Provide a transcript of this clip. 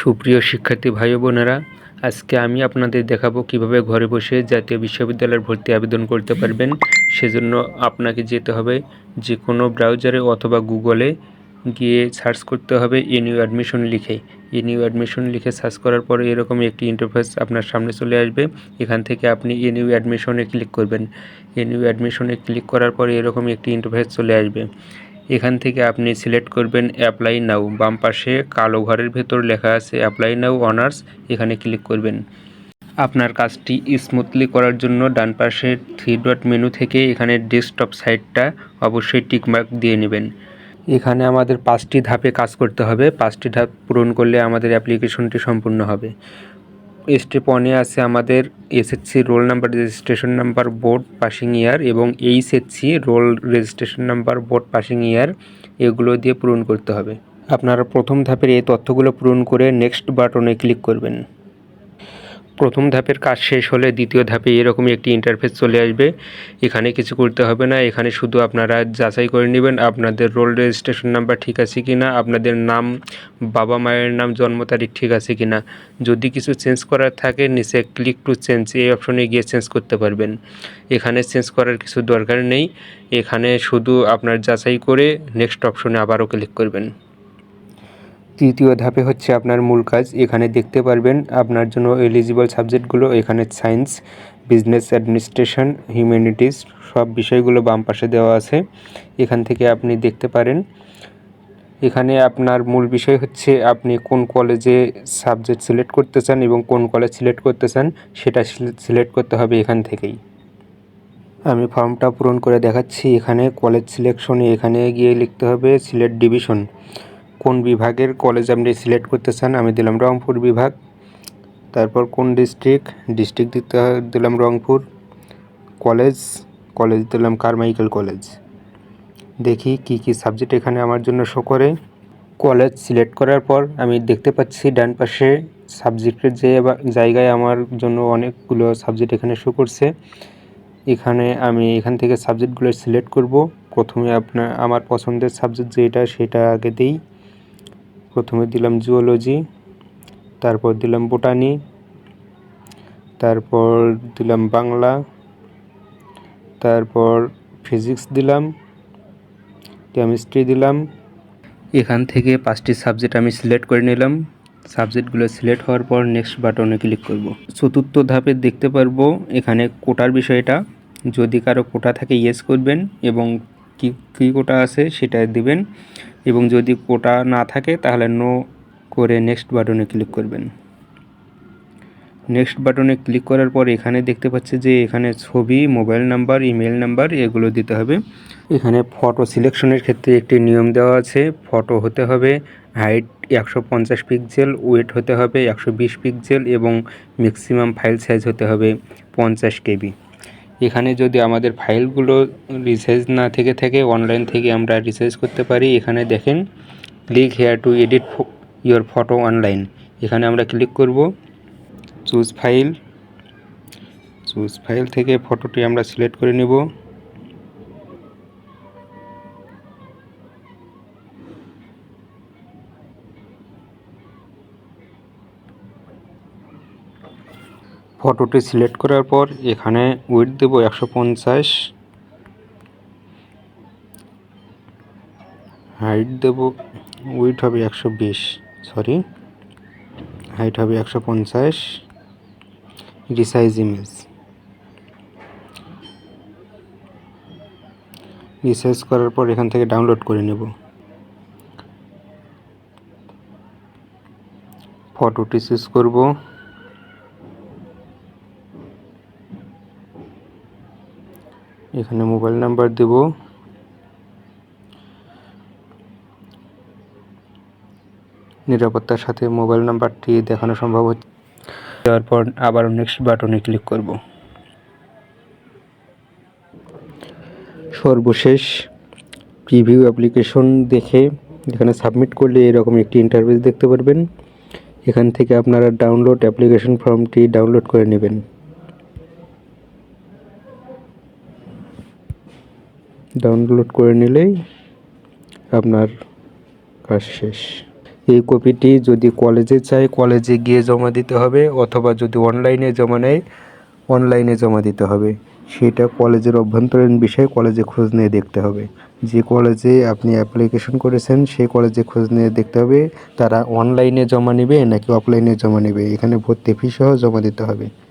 সুপ্রিয় শিক্ষার্থী ভাই বোনেরা, আজকে আমি আপনাদের দেখাবো কীভাবে ঘরে বসে জাতীয় বিশ্ববিদ্যালয়ের ভর্তি আবেদন করতে পারবেন। সেজন্য আপনাকে যেতে হবে যে কোনো ব্রাউজারে অথবা গুগলে গিয়ে সার্চ করতে হবে এনিউ অ্যাডমিশন লিখে। এনিউ অ্যাডমিশন লিখে সার্চ করার পরে এরকম একটি ইন্টারফেস আপনার সামনে চলে আসবে। এখান থেকে আপনি এনিউ অ্যাডমিশনে ক্লিক করবেন। এনিউ অ্যাডমিশনে ক্লিক করার পরে এরকম একটি ইন্টারফেস চলে আসবে। এখান থেকে আপনি সিলেক্ট করবেন অ্যাপ্লাই নাও। বাম পাশে কালো ঘরের ভেতর লেখা আছে অ্যাপ্লাই নাও অনার্স। এখানে ক্লিক করবেন। আপনার কাজটি স্মুথলি করার জন্য ডান পাশে থ্রি ডট মেনু থেকে এখানে ডেস্কটপ সাইটটা অবশ্যই টিকমার্ক দিয়ে নেবেন। এখানে আমাদের পাঁচটি ধাপে কাজ করতে হবে। পাঁচটি ধাপ পূরণ করলে আমাদের অ্যাপ্লিকেশনটি সম্পূর্ণ হবে। স্টেপ আছে আমাদের SSC roll number registration number board passing year এবং HSC roll registration number board passing year এগুলো দিয়ে পূরণ করতে হবে। আপনারা প্রথম ধাপের এই তথ্যগুলো পূরণ করে নেক্সট বাটনে ক্লিক করবেন। প্রথম ধাপের কাজ শেষ হলে দ্বিতীয় ধাপে এরকমই একটি ইন্টারফেস চলে আসবে। এখানে কিছু করতে হবে না, এখানে শুধু আপনারা যাচাই করে নেবেন আপনাদের রোল রেজিস্ট্রেশন নাম্বার ঠিক আছে কি না আপনাদের নাম, বাবা মায়ের নাম, জন্ম তারিখ ঠিক আছে কি না যদি কিছু চেঞ্জ করার থাকে, নিচে ক্লিক টু চেঞ্জ এই অপশনে গিয়ে চেঞ্জ করতে পারবেন। এখানে চেঞ্জ করার কিছু দরকার নেই। এখানে শুধু আপনার যাচাই করে নেক্সট অপশনে আবারও ক্লিক করবেন। তৃতীয় ধাপে হচ্ছে আপনার মূল কাজ। এখানে দেখতে পারবেন আপনার জন্য এলিজিবল সাবজেক্টগুলো এখানে সায়েন্স বিজনেস অ্যাডমিনিস্ট্রেশন হিউম্যানিটিস সব বিষয়গুলো বাম পাশে দেওয়া আছে। এখান থেকে আপনি দেখতে পারেন। এখানে আপনার মূল বিষয় হচ্ছে আপনি কোন কলেজে সাবজেক্ট সিলেক্ট করতে চান এবং কোন কলেজ সিলেক্ট করতে চান, সেটা সিলেক্ট করতে হবে এখান থেকেই। আমি ফর্মটা পূরণ করে দেখাচ্ছি। এখানে কলেজ সিলেকশনে এখানে গিয়ে লিখতে হবে সিলেট ডিভিশন কোন বিভাগের কলেজ আপনি সিলেক্ট করতে চান, আমি দিলাম রংপুর বিভাগ। তারপর কোন ডিস্ট্রিক্ট ডিস্ট্রিক্ট দিতে দিলাম রংপুর। কলেজ কলেজ দিলাম কারমাইকেল কলেজ দেখি কি কি সাবজেক্ট এখানে আমার জন্য শো করে। কলেজ সিলেক্ট করার পর আমি দেখতে পাচ্ছি ডান পাশে সাবজেক্টের যে জায়গায় আমার জন্য অনেকগুলো সাবজেক্ট এখানে শো করছে। এখানে আমি এখান থেকে সাবজেক্টগুলো সিলেক্ট করব। প্রথমে আপনার আমার পছন্দের সাবজেক্ট যেটা, সেটা আগে দিই। প্রথমে দিলাম জুওলজি তারপর দিলাম বোটানি তারপর দিলাম বাংলা, তারপর ফিজিক্স দিলাম কেমিস্ট্রি দিলাম। এখান থেকে পাঁচটি সাবজেক্ট আমি সিলেক্ট করে নিলাম। সাবজেক্টগুলো সিলেক্ট হওয়ার পর নেক্সট বাটনে ক্লিক করব। চতুর্থ ধাপে দেখতে পারব এখানে কোটার বিষয়টা। যদি কারও কোটা থাকে ইয়েস করবেন এবং কী কী কোটা আছে সেটা দিবেন। এবং যদি কোটা না থাকে, তাহলে নো করে নেক্সট বাটনে ক্লিক করবেন। নেক্সট বাটনে ক্লিক করার পর এখানে দেখতে পাচ্ছি যে এখানে ছবি মোবাইল নাম্বার ইমেল নাম্বার এগুলো দিতে হবে। এখানে ফটো সিলেকশনের ক্ষেত্রে একটি নিয়ম দেওয়া আছে ফটো হতে হবে হাইট একশো পঞ্চাশ পিক্সেল ওয়েট হতে হবে একশো বিশ পিক্সেল এবং ম্যাক্সিমাম ফাইল সাইজ হতে হবে পঞ্চাশ কেবি এখানে যদি আমাদের ফাইলগুলো রিসাইজ না থেকে থাকে অনলাইন থেকে আমরা রিসাইজ করতে পারি, এখানে দেখেন click here to edit your photo online এখানে আমরা ক্লিক করব চুজ ফাইল চুজ ফাইল থেকে ফটোটি আমরা সিলেক্ট করে নেব। ফটোটি সিলেক্ট করার পর এখানে উইথ দেব একশো পঞ্চাশ হাইট দেব উইথ হবে একশো বিশ সরি হাইট হবে একশো পঞ্চাশ রিসাইজ ইমেজ রিসাইজ করার পর এখান থেকে ডাউনলোড করে নেব। ফটোটি চুজ করব। এখানে মোবাইল নাম্বার দেব। নিরাপত্তার সাথে মোবাইল নাম্বারটি দেখানো সম্ভব হচ্ছে। দেওয়ার পর আবার নেক্সট বাটনে ক্লিক করব। সর্বশেষ প্রিভিউ অ্যাপ্লিকেশন দেখে এখানে সাবমিট করলে এরকম একটি ইন্টারভিউ দেখতে পারবেন। এখান থেকে আপনারা ডাউনলোড অ্যাপ্লিকেশন ফর্মটি ডাউনলোড করে নেবেন। ডাউনলোড করে নিলেই আপনার কাজ শেষ। এই কপিটি যদি কলেজে চায় কলেজে গিয়ে জমা দিতে হবে অথবা যদি অনলাইনে জমা নেয় অনলাইনে জমা দিতে হবে। সেটা কলেজের অভ্যন্তরীণ বিষয়ে কলেজে খোঁজ নিয়ে দেখতে হবে। যে কলেজে আপনি অ্যাপ্লিকেশন করেছেন, সেই কলেজে খোঁজ নিয়ে দেখতে হবে তারা অনলাইনে জমা নেবে নাকি অফলাইনে জমা নেবে। এখানে ভর্তি ফি সহ জমা দিতে হবে।